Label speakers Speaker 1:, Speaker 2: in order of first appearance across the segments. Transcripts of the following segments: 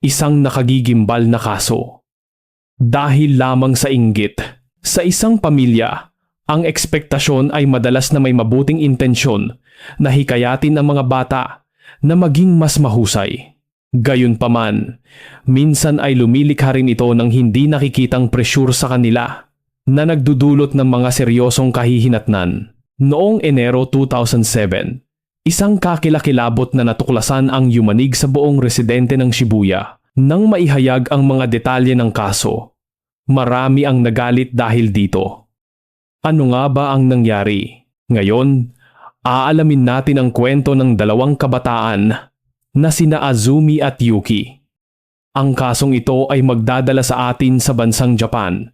Speaker 1: isang nakagigimbal na kaso. Dahil lamang sa inggit, sa isang pamilya, ang ekspektasyon ay madalas na may mabuting intensyon na hikayatin ang mga bata na maging mas mahusay. Gayunpaman, minsan ay lumilikha rin ito ng hindi nakikitang presyur sa kanila na nagdudulot ng mga seryosong kahihinatnan. Noong Enero 2007, isang kakilakilabot na natuklasan ang yumanig sa buong residente ng Shibuya nang maihayag ang mga detalye ng kaso. Marami ang nagalit dahil dito. Ano nga ba ang nangyari? Ngayon, aalamin natin ang kwento ng dalawang kabataan na sina Azumi at Yuki. Ang kasong ito ay magdadala sa atin sa bansang Japan,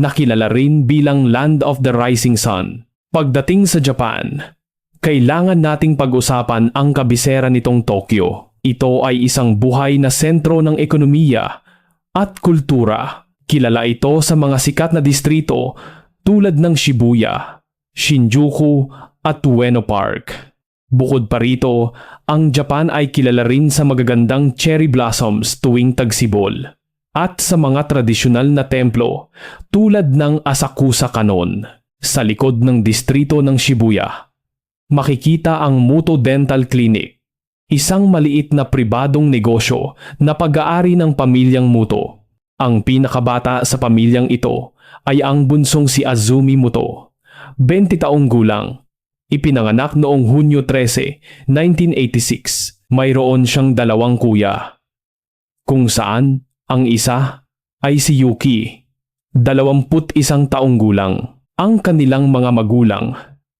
Speaker 1: na kilala rin bilang Land of the Rising Sun. Pagdating sa Japan, kailangan nating pag-usapan ang kabisera nitong Tokyo. Ito ay isang buhay na sentro ng ekonomiya at kultura. Kilala ito sa mga sikat na distrito tulad ng Shibuya, Shinjuku at Ueno Park. Bukod pa rito, ang Japan ay kilala rin sa magagandang cherry blossoms tuwing tagsibol at sa mga tradisyonal na templo tulad ng Asakusa Kanon sa likod ng distrito ng Shibuya. Makikita ang Muto Dental Clinic, isang maliit na pribadong negosyo na pag-aari ng pamilyang Muto. Ang pinakabata sa pamilyang ito ay ang bunsong si Azumi Muto, 20 taong gulang. Ipinanganak noong Hunyo 13, 1986. Mayroon siyang dalawang kuya. Kung saan, ang isa ay si Yuki, 21 taong gulang. Ang kanilang mga magulang,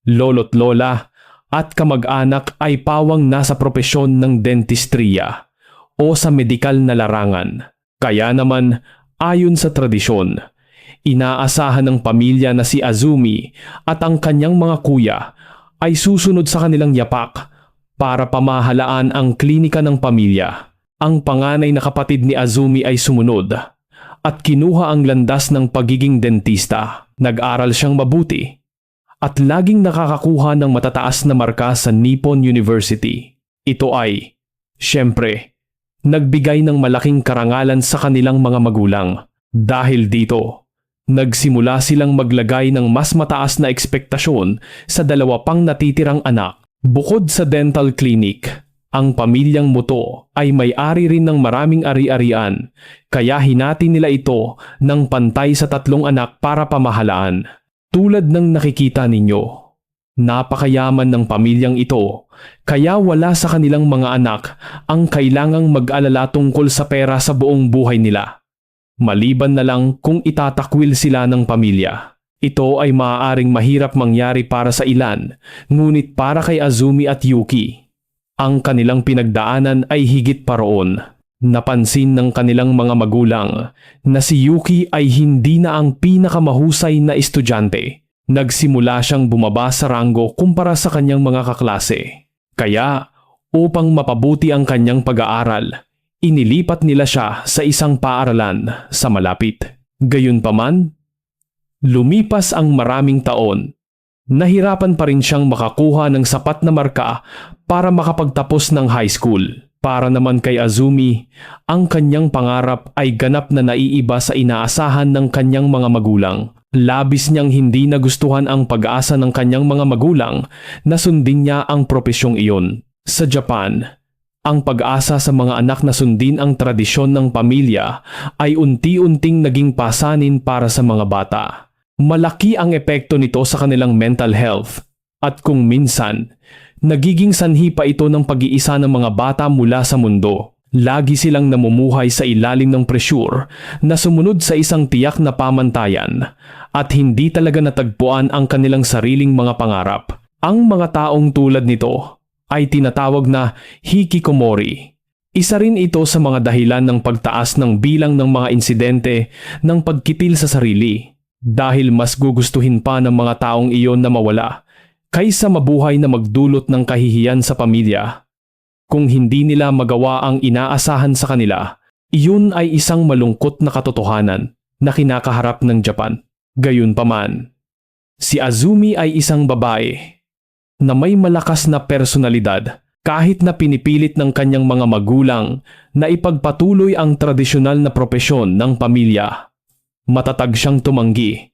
Speaker 1: lolo't lola at kamag-anak ay pawang nasa propesyon ng dentistriya o sa medikal na larangan. Kaya naman, ayon sa tradisyon, inaasahan ng pamilya na si Azumi at ang kanyang mga kuya ay susunod sa kanilang yapak para pamahalaan ang klinika ng pamilya. Ang panganay na kapatid ni Azumi ay sumunod at kinuha ang landas ng pagiging dentista. Nag-aral siyang mabuti at laging nakakakuha ng matataas na marka sa Nippon University. Ito ay, syempre, nagbigay ng malaking karangalan sa kanilang mga magulang. Dahil dito, nagsimula silang maglagay ng mas mataas na ekspektasyon sa dalawa pang natitirang anak. Bukod sa dental clinic, ang pamilyang Muto ay may-ari rin ng maraming ari-arian, kaya hinati nila ito ng pantay sa tatlong anak para pamahalaan. Tulad ng nakikita ninyo, napakayaman ng pamilyang ito, kaya wala sa kanilang mga anak ang kailangang mag-alala tungkol sa pera sa buong buhay nila. Maliban na lang kung itatakwil sila ng pamilya. Ito ay maaaring mahirap mangyari para sa ilan, ngunit para kay Azumi at Yuki, ang kanilang pinagdaanan ay higit pa roon. Napansin ng kanilang mga magulang na si Yuki ay hindi na ang pinakamahusay na estudyante. Nagsimula siyang bumaba sa ranggo kumpara sa kanyang mga kaklase. Kaya, upang mapabuti ang kanyang pag-aaral, inilipat nila siya sa isang paaralan sa malapit. Gayunpaman, lumipas ang maraming taon nahirapan pa rin siyang makakuha ng sapat na marka para makapagtapos ng high school. Para naman kay Azumi, ang kanyang pangarap ay ganap na naiiba sa inaasahan ng kanyang mga magulang. Labis niyang hindi nagustuhan ang pag-asa ng kanyang mga magulang na sundin niya ang propesyong iyon. Sa Japan, ang pag-asa sa mga anak na sundin ang tradisyon ng pamilya ay unti-unting naging pasanin para sa mga bata. Malaki ang epekto nito sa kanilang mental health at kung minsan, nagiging sanhi pa ito ng pag-iisa ng mga bata mula sa mundo. Lagi silang namumuhay sa ilalim ng presyur na sumunod sa isang tiyak na pamantayan at hindi talaga natagpuan ang kanilang sariling mga pangarap. Ang mga taong tulad nito ay tinatawag na hikikomori. Isa rin ito sa mga dahilan ng pagtaas ng bilang ng mga insidente ng pagkitil sa sarili dahil mas gugustuhin pa ng mga taong iyon na mawala kaysa mabuhay na magdulot ng kahihiyan sa pamilya. Kung hindi nila magawa ang inaasahan sa kanila, iyon ay isang malungkot na katotohanan na kinakaharap ng Japan. Gayunpaman, si Azumi ay isang babae na may malakas na personalidad Kahit na pinipilit ng kanyang mga magulang na ipagpatuloy ang tradisyonal na propesyon ng pamilya, matatag siyang tumanggi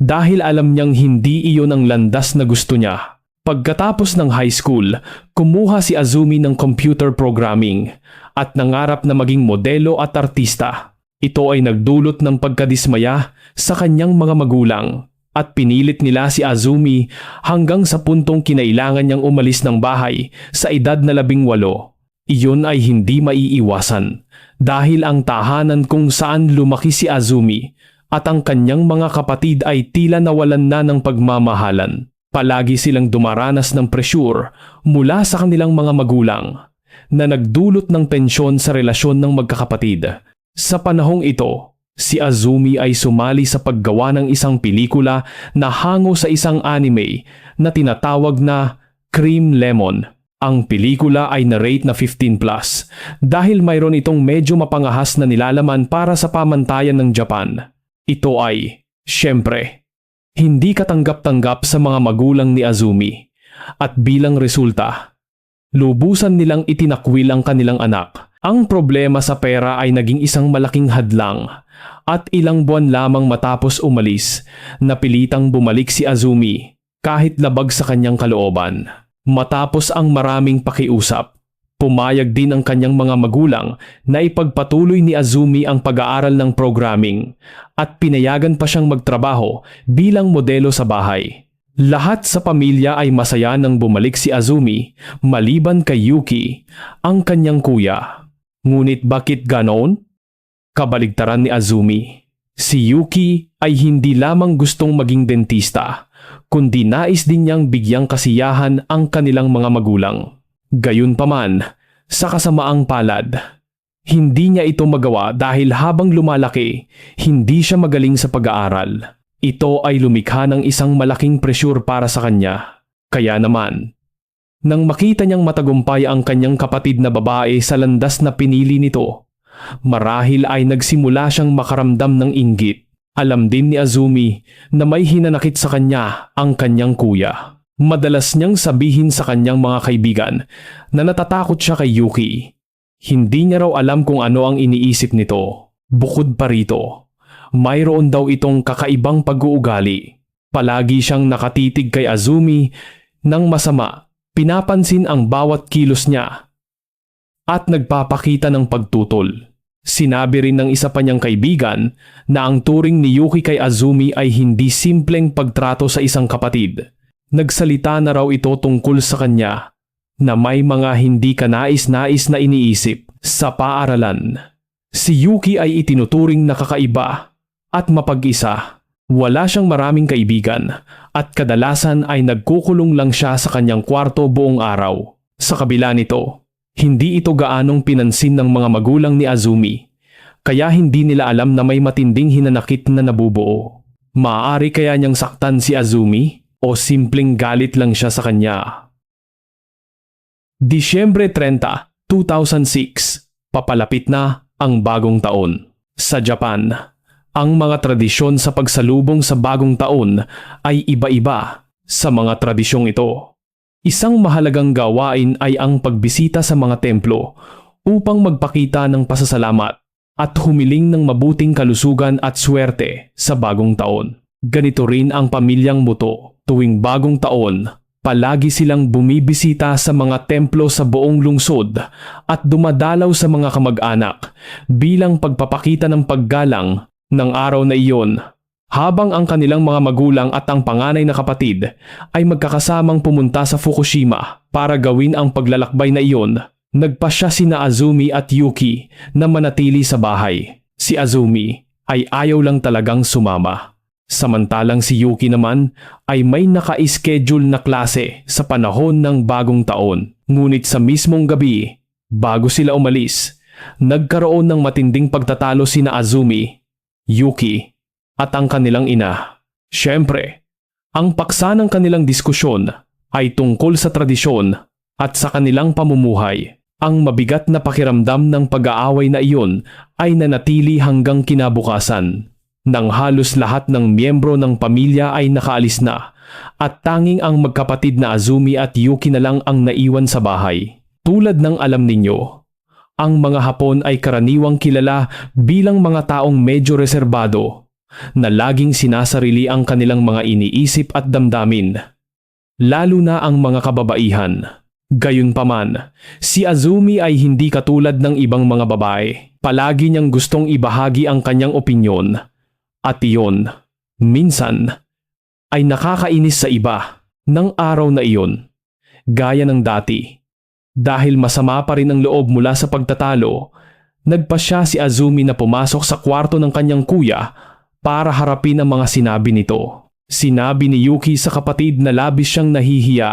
Speaker 1: dahil alam niyang hindi iyon ang landas na gusto niya. Pagkatapos ng high school, kumuha si Azumi ng computer programming at nangarap na maging modelo at artista. Ito ay nagdulot ng pagkadismaya sa kanyang mga magulang at pinilit nila si Azumi hanggang sa puntong kinailangan niyang umalis ng bahay sa edad na labing walo. Iyon ay hindi maiiwasan dahil ang tahanan kung saan lumaki si Azumi at ang kanyang mga kapatid ay tila nawalan na ng pagmamahalan. Palagi silang dumaranas ng presyur mula sa kanilang mga magulang na nagdulot ng tensyon sa relasyon ng magkakapatid. Sa panahong ito, si Azumi ay sumali sa paggawa ng isang pelikula na hango sa isang anime na tinatawag na Cream Lemon. Ang pelikula ay na-rate na 15 plus dahil mayroon itong medyo mapangahas na nilalaman para sa pamantayan ng Japan. Ito ay, syempre, hindi katanggap-tanggap sa mga magulang ni Azumi at bilang resulta, lubusan nilang itinakwil ang kanilang anak. Ang problema sa pera ay naging isang malaking hadlang at ilang buwan lamang matapos umalis, napilitang bumalik si Azumi kahit labag sa kanyang kalooban. Matapos ang maraming pakiusap, pumayag din ang kanyang mga magulang na ipagpatuloy ni Azumi ang pag-aaral ng programming at pinayagan pa siyang magtrabaho bilang modelo sa bahay. Lahat sa pamilya ay masaya nang bumalik si Azumi maliban kay Yuki, ang kanyang kuya. Ngunit bakit ganon? Kabaligtaran ni Azumi. Si Yuki ay hindi lamang gustong maging dentista, kundi nais din niyang bigyang kasiyahan ang kanilang mga magulang. Gayunpaman, sa kasamaang palad, hindi niya ito magawa dahil habang lumalaki, hindi siya magaling sa pag-aaral. Ito ay lumikha ng isang malaking presyur para sa kanya. Kaya naman, nang makita niyang matagumpay ang kanyang kapatid na babae sa landas na pinili nito, marahil ay nagsimula siyang makaramdam ng inggit. Alam din ni Azumi na may hinanakit sa kanya ang kanyang kuya. Madalas niyang sabihin sa kanyang mga kaibigan na natatakot siya kay Yuki. Hindi niya raw alam kung ano ang iniisip nito. Bukod pa rito, mayroon daw itong kakaibang pag-uugali. Palagi siyang nakatitig kay Azumi ng masama, pinapansin ang bawat kilos niya at nagpapakita ng pagtutol. Sinabi rin ng isa pa niyang kaibigan na ang turing ni Yuki kay Azumi ay hindi simpleng pagtrato sa isang kapatid. Nagsalita na raw ito tungkol sa kanya na may mga hindi kanais-nais na iniisip sa paaralan. Si Yuki ay itinuturing na kakaiba at mapag-isa. Wala siyang maraming kaibigan at kadalasan ay nagkukulong lang siya sa kanyang kwarto buong araw. Sa kabila nito, hindi ito gaanong pinansin ng mga magulang ni Azumi kaya hindi nila alam na may matinding hinanakit na nabubuo. Maaari kaya niyang saktan si Azumi o simpleng galit lang siya sa kanya. Disyembre 30, 2006, papalapit na ang bagong taon. Sa Japan, ang mga tradisyon sa pagsalubong sa bagong taon ay iba-iba sa mga tradisyong ito. Isang mahalagang gawain ay ang pagbisita sa mga templo upang magpakita ng pasasalamat at humiling ng mabuting kalusugan at swerte sa bagong taon. Ganito rin ang pamilyang Muto tuwing bagong taon Palagi silang bumibisita sa mga templo sa buong lungsod at dumadalaw sa mga kamag-anak bilang pagpapakita ng paggalang ng araw na iyon. Habang ang kanilang mga magulang at ang panganay na kapatid ay magkakasamang pumunta sa Fukushima para gawin ang paglalakbay na iyon, nagpasya sina Azumi at Yuki na manatili sa bahay. Si Azumi ay ayaw lang talagang sumama. Samantalang si Yuki naman ay may naka-schedule na klase sa panahon ng bagong taon. Ngunit sa mismong gabi, bago sila umalis, nagkaroon ng matinding pagtatalo sina Azumi, Yuki, at ang kanilang ina. Siyempre, ang paksa ng kanilang diskusyon ay tungkol sa tradisyon at sa kanilang pamumuhay. Ang mabigat na pakiramdam ng pag-aaway na iyon ay nanatili hanggang kinabukasan nang halos lahat ng miyembro ng pamilya ay nakaalis na at tanging ang magkapatid na Azumi at Yuki na lang ang naiwan sa bahay. Tulad ng alam ninyo, ang mga Hapon ay karaniwang kilala bilang mga taong medyo reserbado na laging sinasarili ang kanilang mga iniisip at damdamin, lalo na ang mga kababaihan. Gayunpaman, si Azumi ay hindi katulad ng ibang mga babae. Palagi niyang gustong ibahagi ang kanyang opinyon. At iyon, minsan, ay nakakainis sa iba ng araw na iyon. Gaya ng dati. Dahil masama pa rin ang loob mula sa pagtatalo, nagpasya si Azumi na pumasok sa kwarto ng kanyang kuya para harapin ang mga sinabi nito. Sinabi ni Yuki sa kapatid na labis siyang nahihiya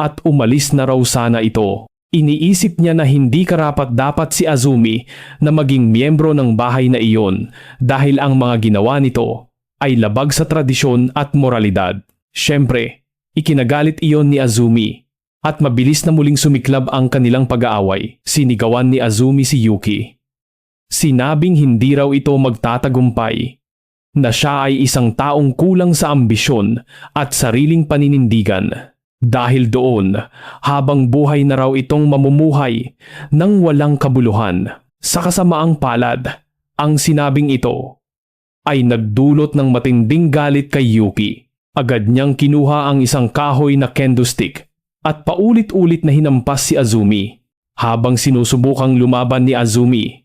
Speaker 1: at umalis na raw sana ito. Iniisip niya na hindi karapat dapat si Azumi na maging miyembro ng bahay na iyon dahil ang mga ginawa nito ay labag sa tradisyon at moralidad. Siyempre, ikinagalit iyon ni Azumi at mabilis na muling sumiklab ang kanilang pag-aaway. Sinigawan ni Azumi si Yuki. Sinabing hindi raw ito magtatagumpay na siya ay isang taong kulang sa ambisyon at sariling paninindigan. Dahil doon, habang buhay na raw itong mamumuhay ng walang kabuluhan. Sa kasamaang palad, ang sinabing ito ay nagdulot ng matinding galit kay Yuki. Agad niyang kinuha ang isang kahoy na kendo stick at paulit-ulit na hinampas si Azumi. Habang sinusubukang lumaban ni Azumi,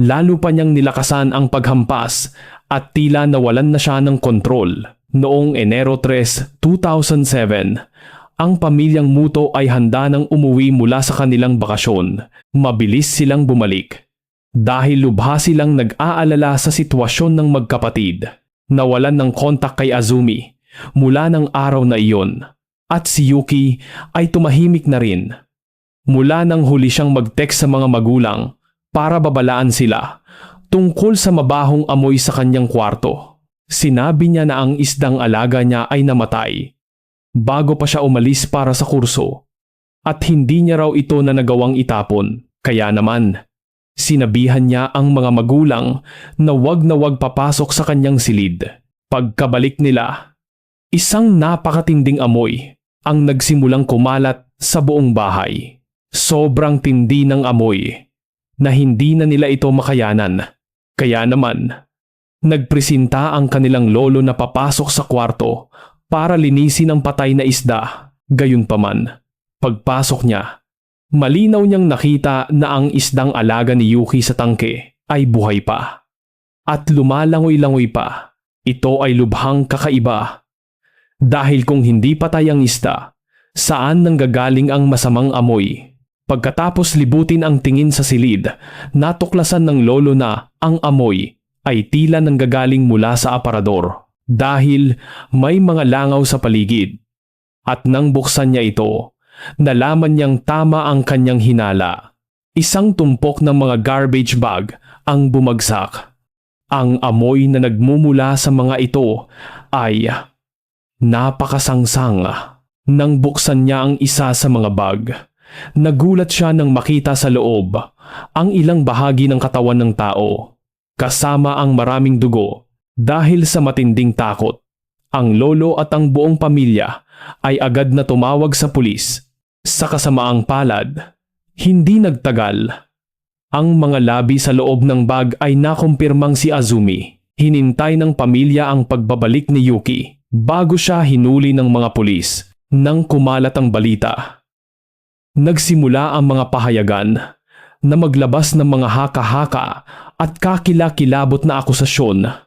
Speaker 1: lalo pa niyang nilakasan ang paghampas at tila nawalan na siya ng kontrol. Noong Enero 3, 2007, ang pamilyang Muto ay handa nang umuwi mula sa kanilang bakasyon. Mabilis silang bumalik. Dahil lubha silang nag-aalala sa sitwasyon ng magkapatid. Nawalan ng kontak kay Azumi mula ng araw na iyon. At si Yuki ay tumahimik na rin. Mula nang huli siyang mag-text sa mga magulang para babalaan sila tungkol sa mabahong amoy sa kanyang kwarto. Sinabi niya na ang isdang alaga niya ay namatay bago pa siya umalis para sa kurso at hindi niya raw ito na nagawang itapon. Kaya naman, sinabihan niya ang mga magulang na wag na wag papasok sa kanyang silid. Pagkabalik nila, isang napakatinding amoy ang nagsimulang kumalat sa buong bahay. Sobrang tindi ng amoy na hindi na nila ito makayanan. Kaya naman, nagpresinta ang kanilang lolo na papasok sa kwarto para linisin ang patay na isda. Gayunpaman, pagpasok niya, malinaw niyang nakita na ang isdang alaga ni Yuki sa tangke ay buhay pa. At lumalangoy-langoy pa. Ito ay lubhang kakaiba. Dahil kung hindi patay ang isda, saan nanggagaling ang masamang amoy? Pagkatapos libutin ang tingin sa silid, natuklasan ng lolo na ang amoy ay tila nanggagaling mula sa aparador dahil may mga langaw sa paligid. At nang buksan niya ito, nalaman niyang tama ang kanyang hinala. Isang tumpok ng mga garbage bag ang bumagsak. Ang amoy na nagmumula sa mga ito ay napakasangsang. Nang buksan niya ang isa sa mga bag, Nagulat siya nang makita sa loob ang ilang bahagi ng katawan ng tao, kasama ang maraming dugo dahil sa matinding takot. Ang lolo at ang buong pamilya ay agad na tumawag sa pulis. Sa kasamaang palad, hindi nagtagal. Ang mga labi sa loob ng bag ay nakumpirmang si Azumi. Hinintay ng pamilya ang pagbabalik ni Yuki bago siya hinuli ng mga pulis nang kumalat ang balita nagsimula ang mga pahayagan na maglabas ng mga haka-haka at kakilakilabot na akusasyon.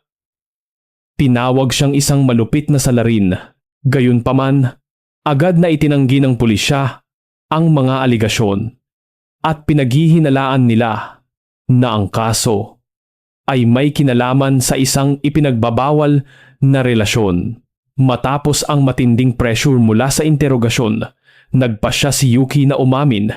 Speaker 1: Tinawag siyang isang malupit na salarin. Gayunpaman, agad na itinanggi ng pulisya ang mga aligasyon at pinaghihinalaan nila na ang kaso ay may kinalaman sa isang ipinagbabawal na relasyon. Matapos ang matinding pressure mula sa interogasyon, Nagpasya si Yuki na umamin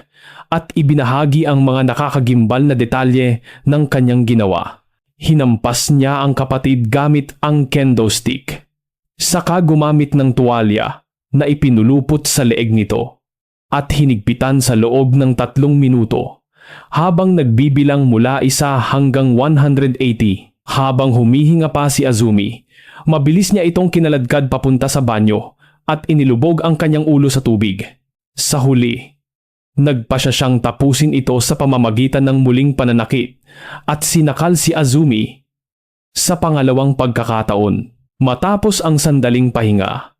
Speaker 1: at ibinahagi ang mga nakakagimbal na detalye ng kanyang ginawa. Hinampas niya ang kapatid gamit ang kendo stick. Saka gumamit ng tuwalya na ipinulupot sa leeg nito at hinigpitan sa loob ng tatlong minuto habang nagbibilang mula isa hanggang 180. Habang humihinga pa si Azumi, mabilis niya itong kinaladkad papunta sa banyo at inilubog ang kanyang ulo sa tubig. Sa huli, Nagpasya siyang tapusin ito sa pamamagitan ng muling pananakit at sinakal si Azumi. Sa pangalawang pagkakataon, matapos ang sandaling pahinga,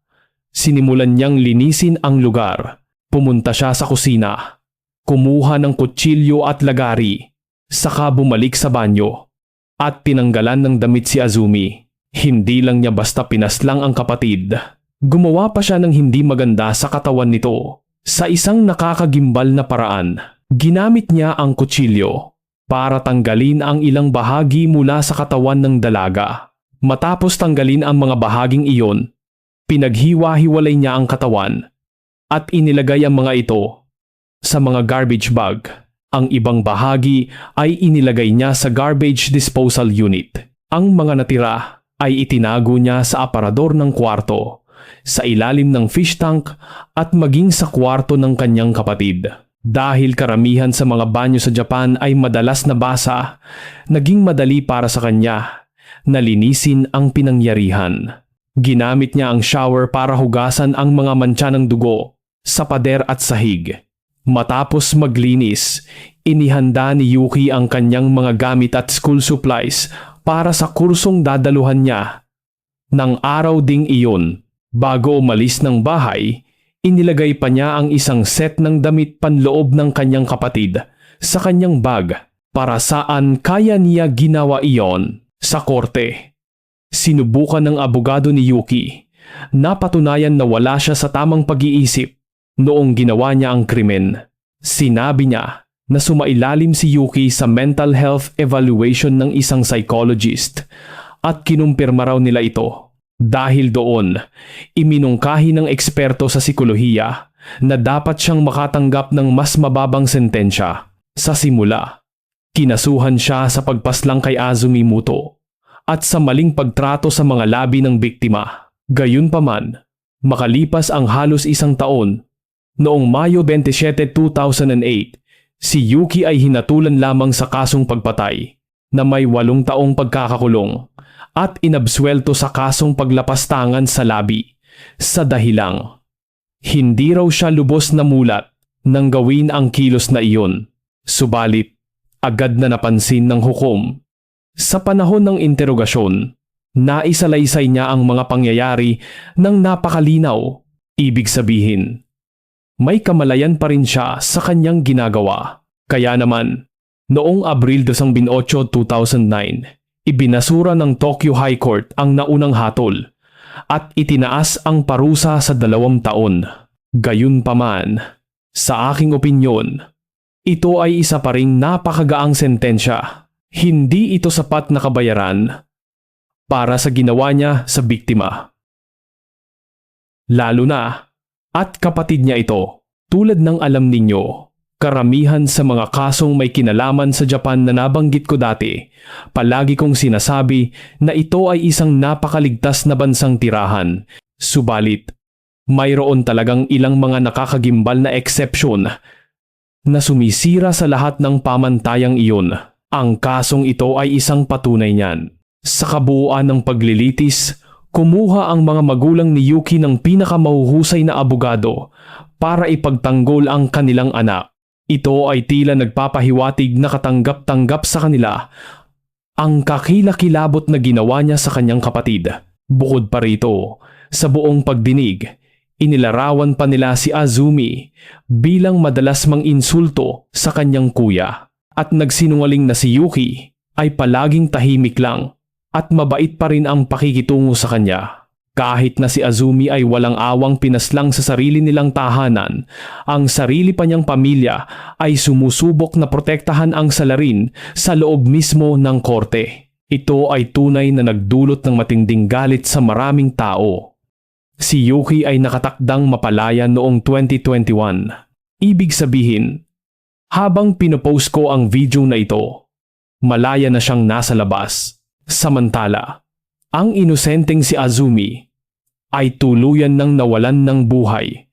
Speaker 1: sinimulan niyang linisin ang lugar. Pumunta siya sa kusina, kumuha ng kutsilyo at lagari, saka bumalik sa banyo at tinanggalan ng damit si Azumi. Hindi lang niya basta pinaslang ang kapatid. Gumawa pa siya ng hindi maganda sa katawan nito. Sa isang nakakagimbal na paraan, ginamit niya ang kutsilyo para tanggalin ang ilang bahagi mula sa katawan ng dalaga. Matapos tanggalin ang mga bahaging iyon, pinaghiwa-hiwalay niya ang katawan at inilagay ang mga ito sa mga garbage bag. Ang ibang bahagi ay inilagay niya sa garbage disposal unit. Ang mga natira ay itinago niya sa aparador ng kwarto, sa ilalim ng fish tank at maging sa kwarto ng kanyang kapatid. Dahil karamihan sa mga banyo sa Japan ay madalas na basa, naging madali para sa kanya na linisin ang pinangyarihan. Ginamit niya ang shower para hugasan ang mga mantsa ng dugo sa pader at sahig. Matapos maglinis, inihanda ni Yuki ang kanyang mga gamit at school supplies para sa kursong dadaluhan niya. Nang araw ding iyon, bago umalis ng bahay, inilagay pa niya ang isang set ng damit panloob ng kanyang kapatid sa kanyang bag para saan kaya niya ginawa iyon sa korte. Sinubukan ng abogado ni Yuki. Napatunayan na wala siya sa tamang pag-iisip noong ginawa niya ang krimen. Sinabi niya na sumailalim si Yuki sa mental health evaluation ng isang psychologist at kinumpirma raw nila ito. Dahil doon, iminungkahi ng eksperto sa sikolohiya na dapat siyang makatanggap ng mas mababang sentensya. Sa simula, kinasuhan siya sa pagpaslang kay Azumi Muto at sa maling pagtrato sa mga labi ng biktima. Gayunpaman, makalipas ang halos isang taon, noong Mayo 27, 2008, si Yuki ay hinatulan lamang sa kasong pagpatay na may walong taong pagkakakulong at inabswelto sa kasong paglapastangan sa labi sa dahilang. Hindi raw siya lubos na mulat nang gawin ang kilos na iyon. Subalit, agad na napansin ng hukom. Sa panahon ng interogasyon, naisalaysay niya ang mga pangyayari ng napakalinaw. Ibig sabihin, may kamalayan pa rin siya sa kanyang ginagawa. Kaya naman, noong Abril 28, 2009, ibinasura ng Tokyo High Court ang naunang hatol at itinaas ang parusa sa dalawang taon. Gayunpaman, sa aking opinyon, ito ay isa pa ring napakagaang sentensya. Hindi ito sapat na kabayaran para sa ginawa niya sa biktima. Lalo na at kapatid niya ito. Tulad ng alam ninyo, karamihan sa mga kasong may kinalaman sa Japan na nabanggit ko dati, palagi kong sinasabi na ito ay isang napakaligtas na bansang tirahan. Subalit, mayroon talagang ilang mga nakakagimbal na eksepsyon na sumisira sa lahat ng pamantayang iyon. Ang kasong ito ay isang patunay niyan. Sa kabuuan ng paglilitis, kumuha ang mga magulang ni Yuki ng pinakamahuhusay na abogado para ipagtanggol ang kanilang anak. Ito ay tila nagpapahiwatig na katanggap-tanggap sa kanila ang kakilakilabot na ginawa niya sa kanyang kapatid. Bukod pa rito, sa buong pagdinig, inilarawan pa nila si Azumi bilang madalas mang insulto sa kanyang kuya at nagsinungaling na si Yuki ay palaging tahimik lang at mabait pa rin ang pakikitungo sa kanya. Kahit na si Azumi ay walang awang pinaslang sa sarili nilang tahanan, ang sarili pa niyang pamilya ay sumusubok na protektahan ang salarin sa loob mismo ng korte. Ito ay tunay na nagdulot ng matinding galit sa maraming tao. Si Yuki ay nakatakdang mapalaya noong 2021. Ibig sabihin, habang pinopost ko ang video na ito, malaya na siyang nasa labas. Samantala, ang inosenteng si Azumi ay tuluyan ng nawalan ng buhay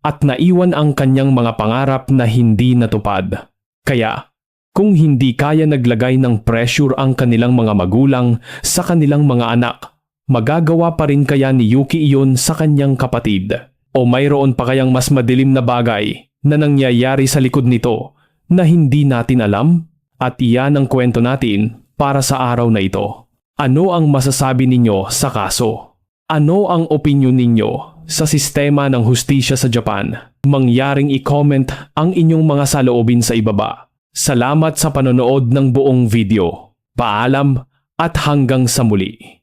Speaker 1: at naiwan ang kanyang mga pangarap na hindi natupad. Kaya, kung hindi kaya naglagay ng pressure ang kanilang mga magulang sa kanilang mga anak, magagawa pa rin kaya ni Yuki iyon sa kanyang kapatid? O mayroon pa kayang mas madilim na bagay na nangyayari sa likod nito na hindi natin alam? At iyan ang kwento natin para sa araw na ito. Ano ang masasabi ninyo sa kaso? Ano ang opinyon ninyo sa sistema ng hustisya sa Japan? Mangyaring i-comment ang inyong mga saloobin sa ibaba. Salamat sa panonood ng buong video. Paalam at hanggang sa muli.